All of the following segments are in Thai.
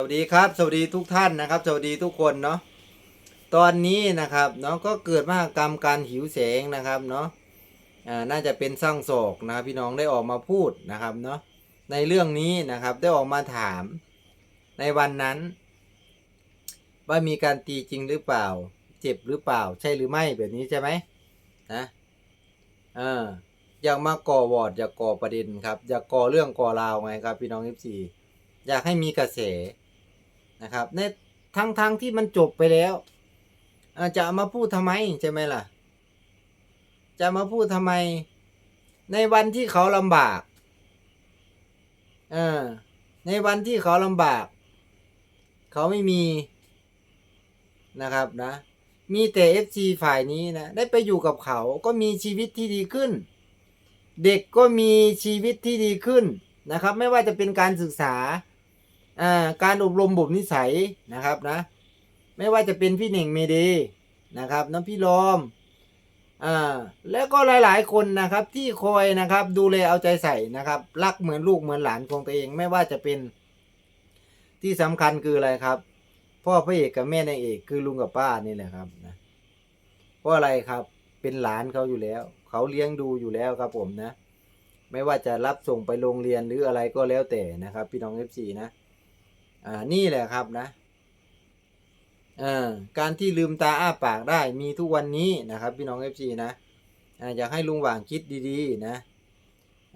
สวัสดีครับสวัสดีทุกท่านนะครับ สวัสดีทุกคนเนาะตอนนี้นะครับเนาะก็เกิดมหากรรมการหิวแสงนะครับเนาะอ่าน่าจะเป็นสร้างโศกนะครับพี่น้องได้ออกมาพูดนะครับเนาะในเรื่องนี้นะครับได้ออกมาถามในวันนั้น ว่ามีการตีจริงหรือเปล่า เจ็บหรือเปล่า ใช่หรือไม่แบบนี้ใช่ไหมนะเอออยากมาก่อวอร์ดอยากก่อประเด็นครับอยากก่อเรื่องก่อราวไงครับ พี่น้องเอฟซีอยากให้มีกระแส นะครับในทั้งทั้งที่มันจบไปแล้วอาจะมาพูดทำไมใช่ไหมล่ะ จะมาพูดทำไม ในวันที่เขาลำบากเออในวันที่เขาลำบาก เขาไม่มีนะครับนะ มีแต่ FC ฝ่ายนี้นะ ได้ไปอยู่กับเขาก็มีชีวิตที่ดีขึ้น เด็กก็มีชีวิตที่ดีขึ้นนะครับ ไม่ว่าจะเป็นการศึกษา การอบรมบ่มนิสัยนะครับนะ ไม่ว่าจะเป็นพี่เหน่งเมเดนะครับน้องพี่ลอมอ่าแล้วก็หลายๆคนนะครับที่คอยนะครับ ดูแลเอาใจใส่นะครับ รักเหมือนลูกเหมือนหลานของตัวเอง ไม่ว่าจะเป็นที่สำคัญคืออะไรครับ พ่อพระเอกกับแม่นางเอกคือลุงกับป้านี่แหละครับนะเพราะอะไรครับเป็นหลานเขาอยู่แล้ว เขาเลี้ยงดูอยู่แล้วครับผมนะ ไม่ว่าจะรับส่งไปโรงเรียนหรืออะไรก็แล้วแต่นะครับ พี่น้องเอฟซีนะ อ่านี่แหละครับนะอ่าการที่ลืมตาอ้าปากได้มีทุกวันนี้นะครับ พี่น้องเอฟซีนะอ่าอยากให้ลุงหว่างคิดดีๆนะ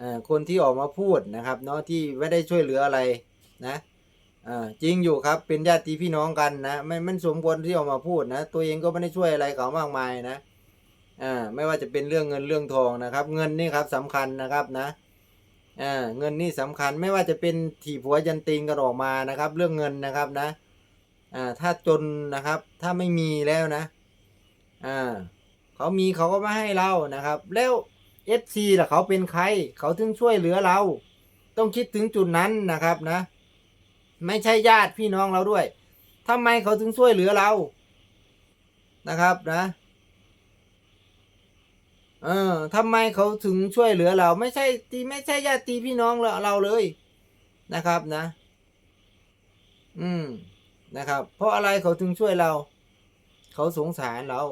อ่าคนที่ออกมาพูดนะครับเนาะที่ไม่ได้ช่วยเหลืออะไรนะอ่าจริงอยู่ครับเป็นญาติพี่น้องกันนะไม่มันสมควรที่ออกมาพูดนะ ตัวเองก็ไม่ได้ช่วยอะไรเขามากมายนะอ่าไม่ว่าจะเป็นเรื่องเงินเรื่องทองนะครับ เงินนี่ครับสำคัญนะครับนะ อ่าเงินนี่สำคัญไม่ว่าจะเป็นถีบหัวยันติงกันออกมานะครับ เรื่องเงินนะครับนะอ่าถ้าจนนะครับ ถ้าไม่มีแล้วนะอ่าเขามีเขาก็ไม่ให้เรานะครับ แล้วเอฟซีล่ะเขาเป็นใคร เขาถึงช่วยเหลือเรา ต้องคิดถึงจุดนั้นนะครับนะ ไม่ใช่ญาติพี่น้องเราด้วยทำไมเขาถึงช่วยเหลือเรานะครับนะ เออทำไมเขาถึงช่วยเหลือเรา ไม่ใช่ตีไม่ใช่ญาติพี่น้องเราเราเลยนะครับนะ อืมนะครับ เพราะอะไรเขาถึงช่วยเรา เขาสงสารเรา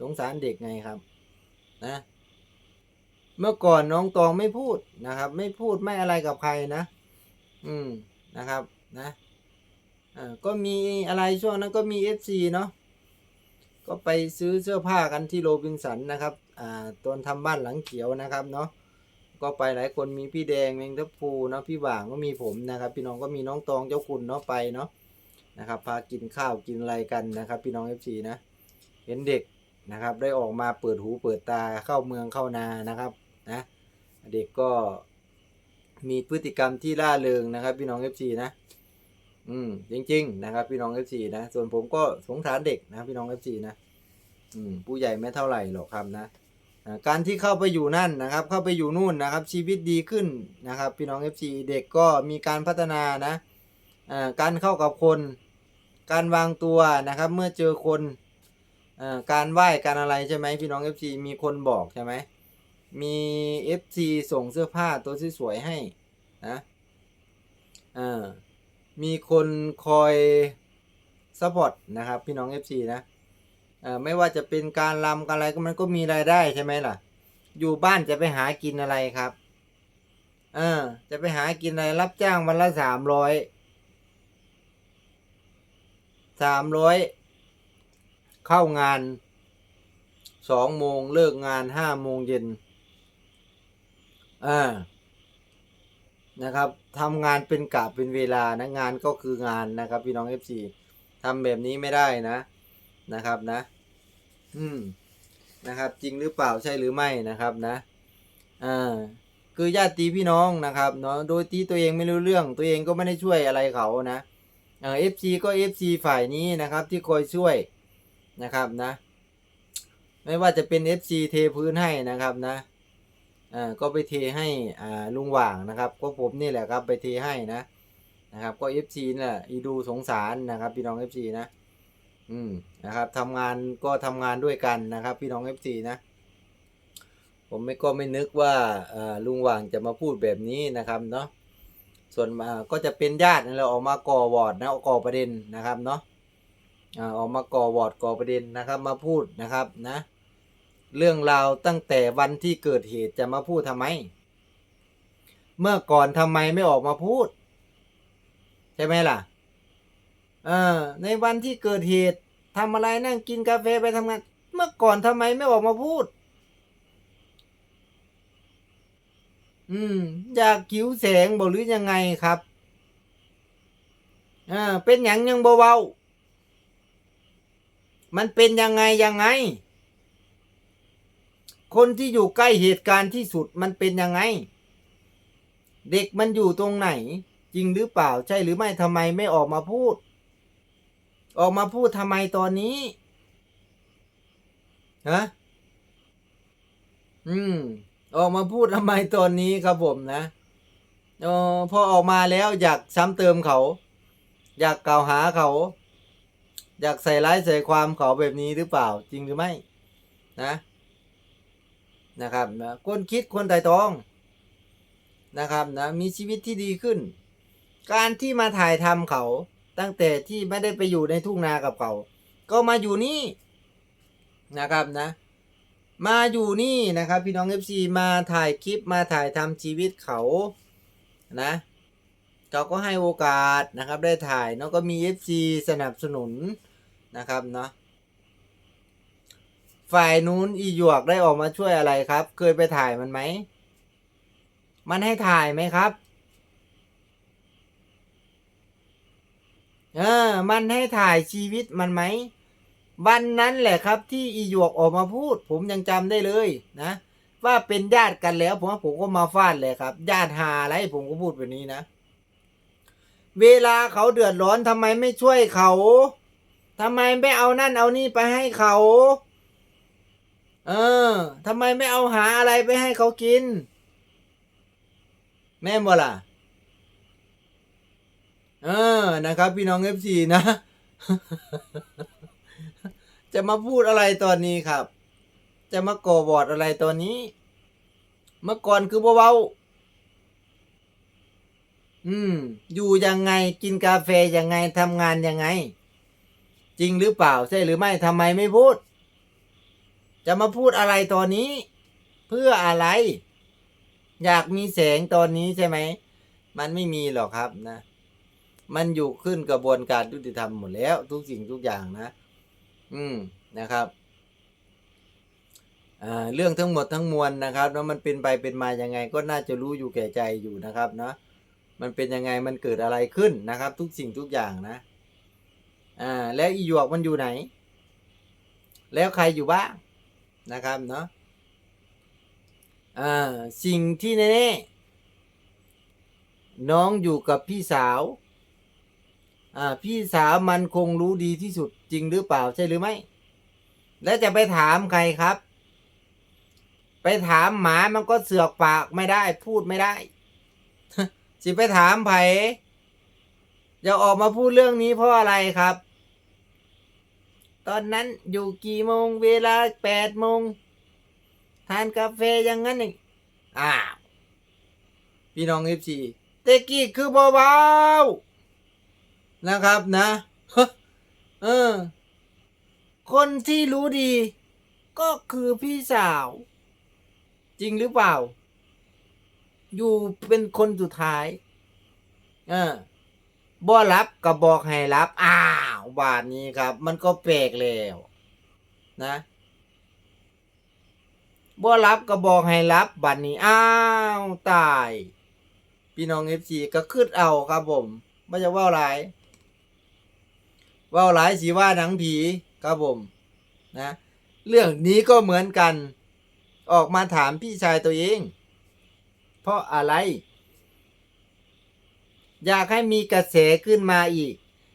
สงสารเด็กไงครับ นะ เมื่อก่อนน้องตองไม่พูดนะครับ ไม่พูดไม่อะไรกับใครนะ อืมนะครับ นะอ่าก็มีอะไรช่วงนั้นก็มีเอฟซีเนาะ ก็ไปซื้อเสื้อผ้ากันที่โรบินสันนะครับอ่าตอนทำบ้านหลังเขียวนะครับเนาะก็ไปหลายคนมีพี่แดงเมงทัพพูเนาะพี่หว่างก็มีผมนะครับ พี่น้องก็มีน้องตองเจ้าคุณเนาะไปเนาะนะครับพากินข้าวกินอะไรกันนะครับ พี่น้องเอฟซีนะเห็นเด็กนะครับ ได้ออกมาเปิดหูเปิดตาเข้าเมืองเข้านานะครับนะเด็กก็มีพฤติกรรมที่ล่าเริงนะครับ พี่น้องเอฟซีนะ อืมจริง ๆ นะครับ พี่น้องเอฟซีนะ ส่วนผมก็สงสารเด็กนะพี่น้องเอฟซีนะอืมผู้ใหญ่ไม่เท่าไหร่หรอกครับนะการที่เข้าไปอยู่นั่นนะครับ เข้าไปอยู่นู่นนะครับ ชีวิตดีขึ้นนะครับ พี่น้อง FC เด็กก็มีการพัฒนานะการเข้ากับคน การวางตัวนะครับ เมื่อเจอคนอการไหว้การอะไรใช่ไหมพี่น้อง FC มีคนบอกใช่ไหมมี FC ส่งเสื้อผ้าตัวสวยๆให้นะอ่า มีคนคอยซัพพอร์ตนะครับพี่น้อง FC นะเอ่อไม่ว่าจะเป็นการลำการอะไรก็มันก็มีรายได้ใช่ไหมล่ะ อยู่บ้านจะไปหากินอะไรครับเออจะไปหากินอะไรรับจ้างวันละสามร้อยสามร้อยเข้างานสองโมงเลิกงานห้าโมงเย็นอ่า นะครับทำงานเป็นกะเป็นเวลานะงานก็คืองานนะครับพี่น้องเอฟซีทำแบบนี้ไม่ได้นะนะครับนะ อืมนะครับจริงหรือเปล่าใช่หรือไม่นะครับนะอ่าคือญาติพี่น้องนะครับเนาะโดยที่ตัวเองไม่รู้เรื่อง ตัวเองก็ไม่ได้ช่วยอะไรเขานะเอ่อฟซีก็เอฟซีฝ่ายนี้นะครับที่คอยช่วยนะครับนะ ไม่ว่าจะเป็นเอฟซีเทพื้นให้นะครับนะ อ่าก็ไปเทให้อ่าลุงหว่างนะครับก็ผมนี่แหละครับไปเทให้นะนะครับ ก็เอฟซีน่ะอีดูสงสารนะครับ พี่น้องเอฟซีนะ อืมนะครับทำงานก็ทำงานด้วยกันนะครับ พี่น้องเอฟซีนะ ผมไม่ก็ไม่นึกว่าอ่อลุงหว่างจะมาพูดแบบนี้นะครับเนาะส่วนมาก็จะเป็นญาตินี่แหละออกมาก่อวอร์ดนะก่อประเด็นนะครับเนาะอออกมาก่อวอร์ดก่อประเด็นนะครับ มาพูดนะครับนะ เรื่องราวตั้งแต่วันที่เกิดเหตุจะมาพูดทำไม เมื่อก่อนทำไมไม่ออกมาพูด ใช่ไหมล่ะ เออ ในวันที่เกิดเหตุทำอะไรนั่งกินกาแฟไปทำงาน เมื่อก่อนทำไมไม่ออกมาพูด อืม อยากคิวแสงบอกหรือยังไงครับอ่าเป็นอย่างยังเบาๆมันเป็นยังไงยังไง คนที่อยู่ใกล้เหตุการณ์ที่สุดมันเป็นยังไง เด็กมันอยู่ตรงไหน จริงหรือเปล่าใช่หรือไม่ทำไมไม่ออกมาพูด ออกมาพูดทำไมตอนนี้ฮะอืม ออกมาพูดทำไมตอนนี้ครับผมนะออพอออกมาแล้วอยากซ้ำเติมเขา อยากกล่าวหาเขา อยากใส่ร้ายใส่ความเขาแบบนี้หรือเปล่าจริงหรือไม่ นะ นะครับนะคนคิดคนไต่ตองนะครับนะมีชีวิตที่ดีขึ้น การที่มาถ่ายทำเขาตั้งแต่ที่ไม่ได้ไปอยู่ในทุ่งนากับเขา ก็มาอยู่นี่นะครับนะ มาอยู่นี่นะครับพี่น้อง FC มาถ่ายคลิปมาถ่ายทำชีวิตเขานะเขาก็ให้โอกาสนะครับได้ถ่ายเนาะก็มี FC สนับสนุนนะครับเนาะ ฝ่ายนู้นอีหยวกได้ออกมาช่วยอะไรครับ เคยไปถ่ายมันไหม มันให้ถ่ายไหมครับเออ มันให้ถ่ายชีวิตมันไหม วันนั้นแหละครับที่อีหยวกออกมาพูด ผมยังจำได้เลยนะ ว่าเป็นญาติกันแล้ว ผมผมก็มาฟาดเลยครับ ญาติหาอะไรผมก็พูดแบบนี้นะ เวลาเขาเดือดร้อนทำไมไม่ช่วยเขาทำไมไม่เอานั่นเอานี่ไปให้เขา เออทำไมไม่เอาหาอะไรไปให้เขากิน แม่บ่ล่ะเออนะครับ พี่น้องเอฟซีนะ จะมาพูดอะไรตอนนี้ครับ จะมาก่อบอดอะไรตอนนี้ เมื่อก่อนคือเบาๆอืม อยู่ยังไงกินกาแฟยังไงทำงานยังไง จริงหรือเปล่าใช่หรือไม่ทำไมไม่พูด จะมาพูดอะไรตอนนี้ เพื่ออะไร อยากมีแสงตอนนี้ใช่ไหม มันไม่มีหรอกครับนะ มันอยู่ขึ้นกระบวนการยุติธรรมหมดแล้ว ทุกสิ่งทุกอย่างนะ อืมนะครับเรื่องทั้งหมดทั้งมวลนะครับแล้วมันเป็นไปเป็นมายังไงก็น่าจะรู้อยู่แก่ใจอยู่นะครับเนาะมันเป็นยังไงมันเกิดอะไรขึ้นนะครับ ทุกสิ่งทุกอย่างนะอ่าแล้วอีหยวกมันอยู่ไหน แล้วใครอยู่บ้าง นะครับเนาะอ่าสิ่งที่แน่ๆน้องอยู่กับพี่สาวอ่าพี่สาวมันคงรู้ดีที่สุดจริงหรือเปล่าใช่หรือไม่ แล้วจะไปถามใครครับ ไปถามหมามันก็เสือกปากไม่ได้พูดไม่ได้สิไปถามไผอย่าออกมาพูดเรื่องนี้เพราะอะไรครับ ตอนนั้นอยู่กี่โมงเวลาแปดโมงทานกาแฟอย่างนั้นนี่อ้าวพี่น้องเอฟซีเตกี้คือเบาๆนะครับนะเออ คนที่รู้ดี ก็คือพี่สาว จริงหรือเปล่า อยู่เป็นคนสุดท้าย เออบ่รับก็บอกให้รับ อ้าว บาทนี้ครับ มันก็แปลกแล้วนะบ่รับก็บอกให้รับบัดนี้อ้าวตาย พี่น้องเอฟซีก็คืดเอาครับผมไม่จะว่าหลายว่าหลายสีว่าหนังผีครับผมนะเรื่องนี้ก็เหมือนกัน ออกมาถามพี่ชายตัวเอง เพราะอะไร อยากให้มีกระแสขึ้นมาอีก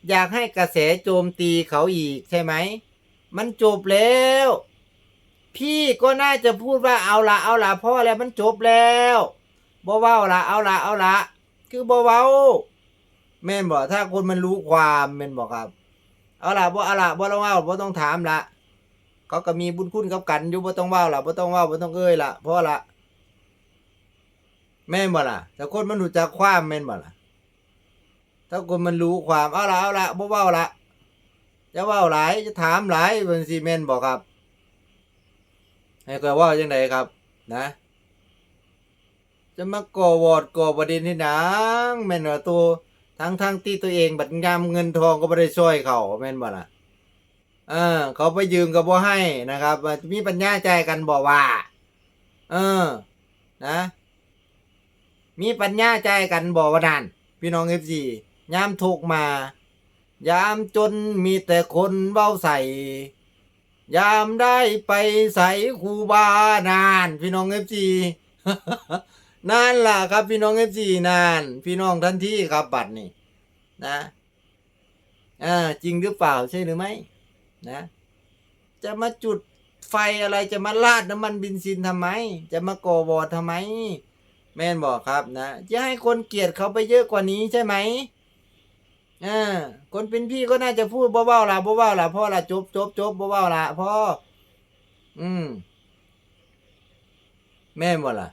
อยากให้กระแสโจมตีเขาอีกใช่ไหม มันจบแล้ว พี่ก็น่าจะพูดว่าเอาละเอาละพ่อแล้วมันจบแล้วบ่เว้าละเอาละเอาละคือบ่เว้าแม่นบอกถ้าคนมันรู้ความแม่นบอกครับ เอาละบ่เอาละบ่ต้องเว้าบ่ต้องถามละเขาก็มีบุญคุณกับกันอยู่บ่ต้องเว้าละบ่ต้องเว้าบ่ต้องเอ้ยละพ่อละแม่นบ่ล่ะแต่คนมันรู้จักความแม่นบ่ล่ะ ถ้าคนมันรู้ความเอาละเอาละบ่เว้าละจะเว้าหลายจะถามหลายเบิ่งซีเมนบอกครับ ให้ก็ว่าจังไดครับ นะ จะมาก่อวอดก่อประเด็นที่หนังแม่นว่าตัวทั้งทั้งที่ตัวเองบัดงามเงินทองก็บ่ได้ช่วยเขาแม่นบ่ล่ะเออ เขาไปยืมก็บ่ให้นะครับมีปัญญาใจกันบ่ว่า เออ นะ มีปัญญาใจกันบ่ว่านั่นพี่น้อง FC ยามทุกมา ยามจนมีแต่คนเว้าใส่ ยามได้ไปใส่ครูบานาน พี่น้อง FC นั่นานล่ะครับพี่น้องเอฟซีนาน พี่น้องทันทีครับบัตรนี่นะอ่าจริงหรือเปล่าใช่หรือไม่นะ จะมาจุดไฟอะไรจะมาลาดน้ำมันเบินซินทำไม จะมาก่อวอดทำไม แม่นบอกครับนะจะให้คนเกลียดเขาไปเยอะกว่านี้ใช่ไหม อ่าคนเป็นพี่ก็น่าจะพูดเบาๆละเบาๆละพ่อละจบจบจบเบาๆละพ่ออืม แม่บ่ล่ะ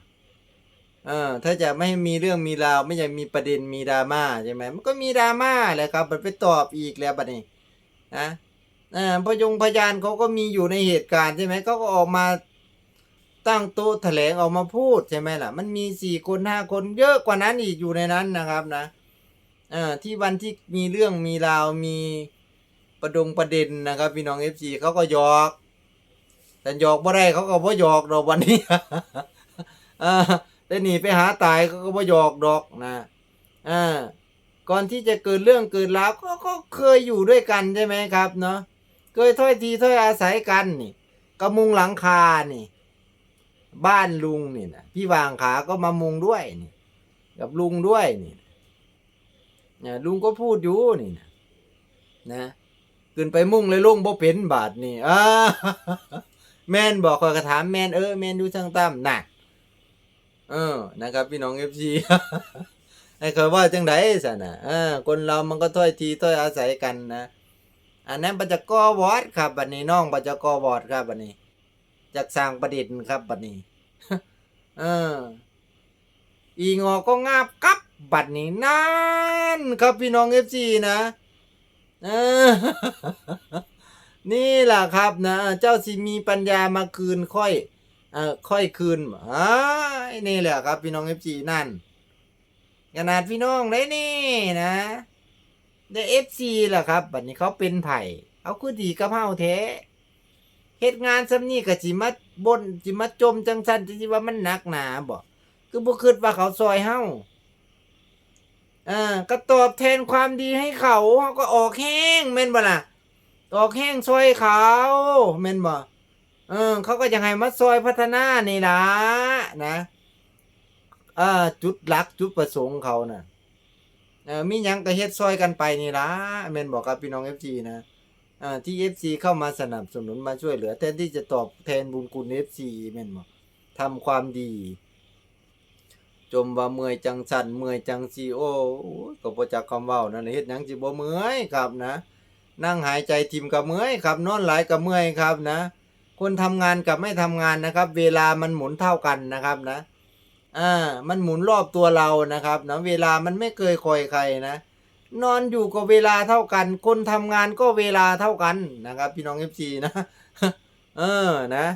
เออ ถ้าจะไม่ให้มีเรื่องมีราวไม่อยากมีประเด็นมีดราม่าใช่ไหมมันก็มีดราม่าแหละครับมันไปตอบอีกแล้วบัดนี้นะอ่าพยงพยานเขาก็มีอยู่ในเหตุการณ์ใช่ไหมเขาก็ออกมาตั้งโต๊ะแถลงออกมาพูดใช่ไหมล่ะ มันมีสี่คนห้าคนเยอะกว่านั้นอีกอยู่ในนั้นนะครับนะ อ่าที่วันที่มีเรื่องมีราวมีประดงประเด็นนะครับ พี่น้องเอฟซีเขาก็ยอกแต่ยอกบ่ได้เขาก็บ่ยอกดอกวันนี้อ่าได้หนีไปหาตายเขาก็บ่ยอกดอกนะอ่าก่อนที่จะเกิดเรื่องเกิดราวก็ก็เคยอยู่ด้วยกันใช่ไหมครับเนาะเคยถ้อยทีถ้อยอาศัยกันนี่กระมุงหลังคานี่ บ้านลุงนี่นะพี่วางขาก็มามุงด้วยนี่ กับลุงด้วยนี่ นี่ยลุงก็พูดอยู่นี่นะนะขึ้นไปมุ่งเลยลุงบ่เป็นบาทนี่อ่าแม่นบอกคอยกระถามแม่นเออแม่นดูช่างตั้มน่ะเออนะครับ พี่น้องเอฟซีให้เคยว่าจังไดสันนะเออคนเรามันก็ถ้อยทีถ้อยอาศัยกันนะอันนั้นปัจจกอวอดครับบัดนี้น้องปัจจกอวอดครับบัดนี้จากสร้างประดิษฐ์ครับบัดนี้ เออ อีงอก็งาบกับ บัดนี้นั่นครับพี่น้องเอฟซีนะนี่แหละครับนะ เจ้าสิมีปัญญามาคืนค่อยเอ่อค่อยคืนอ้านี่แหละครับพี่น้องเอฟซีนั่นขนาดพี่น้องได้นี่นะได้เอฟซีแหละครับบัดนี้เขาเป็นไผ่เอาคือดีกับเฮาแท้เหตุงานซำนี้ก็จิมาบนจิมาจมจังสันจิว่ามันหนักหนาบ่คือบ่คิดว่าเขาซอยเฮ้า อ่าก็ตอบแทนความดีให้เขาเฮาก็ออกแห้งแม่นบ่ล่ะออกแห้งซอยเขาแม่นบ่เออเขาก็ยังให้มาซอยพัฒนานี่ล่ะนะอ่าจุดหลักจุดประสงค์เขานะ่ะเออมียังก็เฮ็ดซอยกันไปนี่ล่ะแม่นบอกกับพี่น้อง FG นะอ่าที่ FC เข้ามาสนับสนุนมาช่วยเหลือแทนที่จะตอบแทนบุญคุณ FC แม่นบอกทำความดี จมว่าเมื่อยจังสันเมื่อยจังซีโอก็บ่จักคำเว้านั่นแหละเฮ็ดหยังสิบ่เมื่อยครับนะ นั่งหายใจทิมกับเมื่อยครับนอนหลายกับเมื่อยครับนะ คนทำงานกับไม่ทำงานนะครับ เวลามันหมุนเท่ากันนะครับนะอ่ามันหมุนรอบตัวเรานะครับนะเวลามันไม่เคยคอยใครนะ นอนอยู่ก็เวลาเท่ากัน คนทำงานก็เวลาเท่ากันนะครับ พี่น้องเอฟซีนะ เออนะ